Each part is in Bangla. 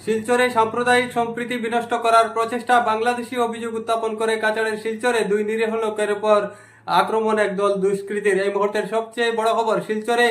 শিলচরে সাম্প্রদায়িক সম্প্রীতি বিনষ্ট করার প্রচেষ্টা বাংলাদেশি অভিযোগ উত্থাপন করে কাছাড়ের শিলচরে দুই নিরীহ লোকের উপর আক্রমণ একদল দুষ্কৃতীর। এই মুহূর্তের সবচেয়ে বড় খবর, শিলচরে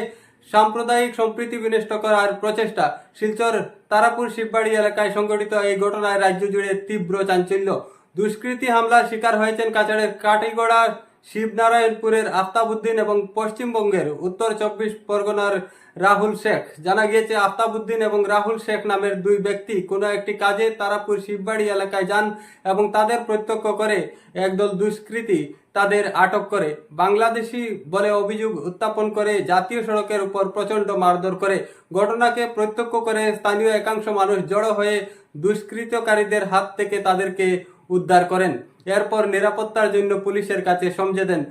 সাম্প্রদায়িক সম্প্রীতি বিনষ্ট করার প্রচেষ্টা। শিলচর তারাপুর শিববাড়ি এলাকায় সংঘটিত এই ঘটনায় রাজ্য জুড়ে তীব্র চাঞ্চল্য। দুষ্কৃতী হামলার শিকার হয়েছেন কাছাড়ের কাটিগড়া শিবনারায়ণপুরের আফতাবুদ্দিন এবং পশ্চিমবঙ্গের উত্তর চব্বিশ পরগনার রাহুল শেখ। জানা গিয়েছে, আফতাবুদ্দিন এবং রাহুল শেখ নামের দুই ব্যক্তি কোনো একটি কাজে তারাপুর শিববাড়ি এলাকায় যান এবং তাদের প্রত্যক্ষ করে একদল দুষ্কৃতী তাদের আটক করে। বাংলাদেশি বলে অভিযোগ উত্থাপন করে জাতীয় সড়কের উপর প্রচণ্ড মারধর করে। ঘটনাকে প্রত্যক্ষ করে স্থানীয় একাংশ মানুষ জড়ো হয়ে দুষ্কৃতকারীদের হাত থেকে তাদেরকে উদ্ধার করেন। এরপর নিরাপত্তার জন্য পুলিশের কাছে সমঝে দেন।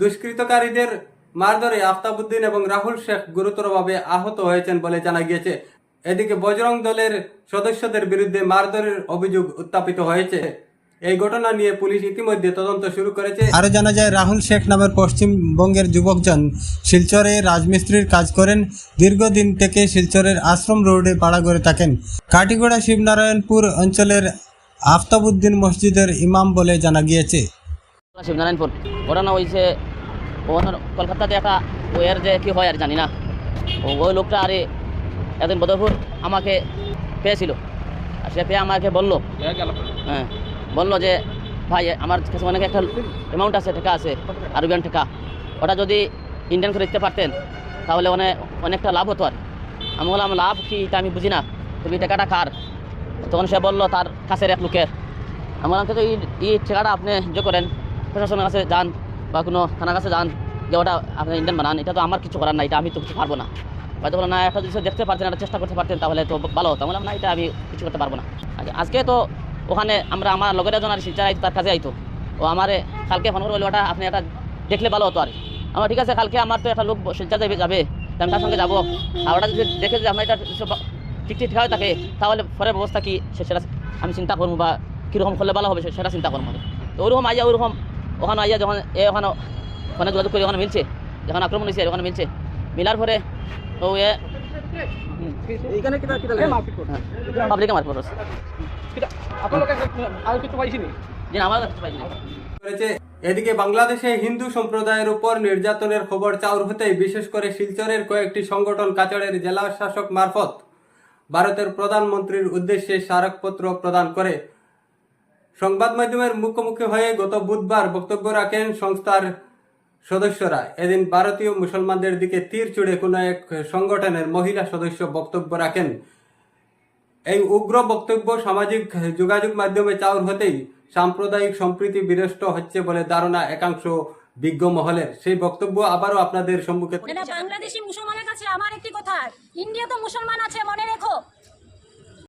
দুষ্কৃতকারীদের মারধরে আফতাবুদ্দিন এবং রাহুল শেখ গুরুতরভাবে আহত হয়েছেন বলে জানা গিয়েছে। এদিকে বজরং দলের সদস্যদের বিরুদ্ধে মারধরের অভিযোগ উত্থাপিত হয়েছে। এই ঘটনা নিয়ে পুলিশ ইতিমধ্যে তদন্ত শুরু করেছে। আরও জানা যায়, রাহুল শেখ নামের পশ্চিমবঙ্গের যুবকজন শিলচরে রাজমিস্ত্রির কাজ করেন। দীর্ঘদিন থেকে শিলচরের আশ্রম রোডে পাড়া করে থাকেন। কাটিগড়া শিবনারায়ণপুর অঞ্চলের আফতাবুদ্দিন মসজিদের ইমাম বলে জানা গিয়েছে। শিবনারায়ণপুর। ঘটনা হয়েছে কলকাতাতে একটা ওয়ের যে কি হয় আর জানি না। ওই লোকটা আরে একদিন বদরপুর আমাকে পেয়েছিল। আর সে পেয়ে আমাকে বলল হ্যাঁ বলল যে, ভাই, আমার কাছে অনেক একটা অ্যামাউন্ট আছে, টাকা আছে, আরবিয়ান টাকা। ওটা যদি ইন্ডিয়ান করে দিতে পারতেন, তাহলে অনেক অনেকটা লাভ হতো আর। আমি বললাম, লাভ কি এটা আমি বুঝি না। তুমি টাকাটা কার? তখন সে বলল, তার কাছের এক লোকের। আমি বললাম, তো এই এই টাকাটা আপনি যে করেন, প্রশাসনের কাছে যান বা কোনো থানার কাছে যান, যে ওটা আপনি ইন্ডিয়ান বানান, এটা তো আমার কিছু করার না এটা আমি তো কিছু পারব না। হয়তো বলো না, একটা জিনিস দেখতে পারতেন, একটা চেষ্টা করতে পারতেন, তাহলে তো ভালো হতো। বললাম, না, এটা আমি কিছু করতে পারব না। আজকে তো ওখানে আমরা, আমার লগের একজন আর শিলচার আইতো তার কাছে আইতো। ও আমারে কালকে ফোন করে ওটা আপনি একটা দেখলে ভালো হতো আর। আমার ঠিক আছে, কালকে আমার তো একটা লোক শিলচার যাবে যাবে আমি তার সঙ্গে যাব। আর ওটা যদি দেখে যে আমার এটা ঠিক হয়ে থাকে তাহলে পরের ব্যবস্থা কি? সে- সেটা আমি চিন্তা করব বা কীরকম করলে ভালো হবে সে- সেটা চিন্তা করব আমি। তো ওরকম আইয়া ওরকম ওখানে আইয়া যখন এ ওখানে ওখানে যোগাযোগ করে ওখানে মিলছে যখন আক্রমণ হয়েছে ওখানে মিলছে মিলার পরে তো এ এইখানে কিটা কিটা লাগে? মারপিট করছে পাবলিকে মার পড়ছে কিটা আপোনালোকে আৰু কিছু পাইছে নি? যে আমার কাছে পাইনি করেছে। এদিকে বাংলাদেশে হিন্দু সম্প্রদায়ের উপর নির্যাতনের খবর চাউর হতেই বিশেষ করে শিলচরের কয়েকটি সংগঠন কাছাড়ের জেলা শাসক মারফত ভারতের প্রধানমন্ত্রীর উদ্দেশ্যে স্মারকপত্র প্রদান করে। সংবাদ মাধ্যমের মুখোমুখি হয়ে গত বুধবার বক্তব্য রাখেন সংস্থার সদস্যরা। এদিন ভারতীয় মুসলমানদের দিকে তীর চুড়ে কোনো এক সংগঠনের মহিলা সদস্য বক্তব্য রাখেন। এই উগ্র বক্তব্য সামাজিক যোগাযোগ মাধ্যমে চাউর হতেই সাম্প্রদায়িক সম্প্রীতি বিনষ্ট হচ্ছে বলে ধারণা একাংশ বিজ্ঞ মহলের। সেই বক্তব্য আবারও আপনাদের সম্মুখে এটা বাংলাদেশি মুসলমানের কাছে আমার একটি কথা। ইন্ডিয়া তো মুসলমান আছে, মনে রেখো।